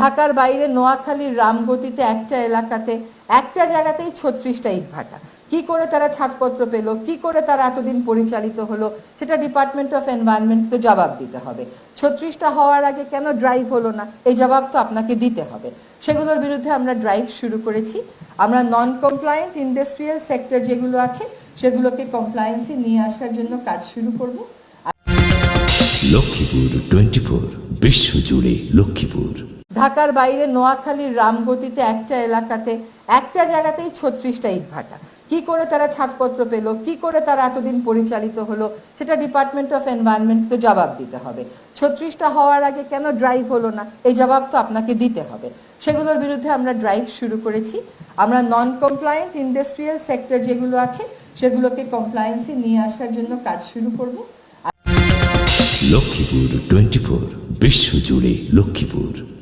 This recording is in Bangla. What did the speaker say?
ঢাকার বাইরে নোয়াখালীর রামগতিতে একটা এলাকাতে, একটা জায়গাতেই ছত্রিশটা ইটভাটা কি করে তারা ছাদপত্র পেল? কি করে তারা এতদিন পরিচালিত হলো? সেটা ডিপার্টমেন্ট অফ এনভায়রনমেন্টকে জবাব দিতে হবে। ছত্রিশটা হওয়ার আগে কেন ড্রাইভ হলো না? এই জবাব তো আপনাকে দিতে হবে। সেগুলোর বিরুদ্ধে আমরা ড্রাইভ শুরু করেছি। আমরা নন কমপ্লায়েন্ট ইন্ডাস্ট্রিয়াল সেক্টর যেগুলো আছে, সেগুলোকে কমপ্লায়েন্সে নিয়ে আসার জন্য কাজ শুরু করব। লক্ষ্মীপুর টোয়েন্টি ফোর বিশ্বজুড়ে লক্ষ্মীপুর। ঢাকার বাইরে নোয়াখালীর রামগতিতে একটা এলাকাতে, একটা জায়গাতেই ছত্রিশটা ইটভাটা কি করে তারা ছাদপত্র পেল? কি করে তারা এতদিন পরিচালিত হলো? সেটা ডিপার্টমেন্ট অফ এনভায়রনমেন্টকে জবাব দিতে হবে। ছত্রিশটা হওয়ার আগে কেন ড্রাইভ হলো না? এই জবাব তো আপনাকে দিতে হবে। সেগুলোর বিরুদ্ধে আমরা ড্রাইভ শুরু করেছি। আমরা নন কমপ্লায়েন্ট ইন্ডাস্ট্রিয়াল সেক্টর যেগুলো আছে, সেগুলোকে কমপ্লায়েন্সে নিয়ে আসার জন্য কাজ শুরু করব। লক্ষ্মীপুর টোয়েন্টি ফোর, বিশ্বজুড়ে লক্ষ্মীপুর।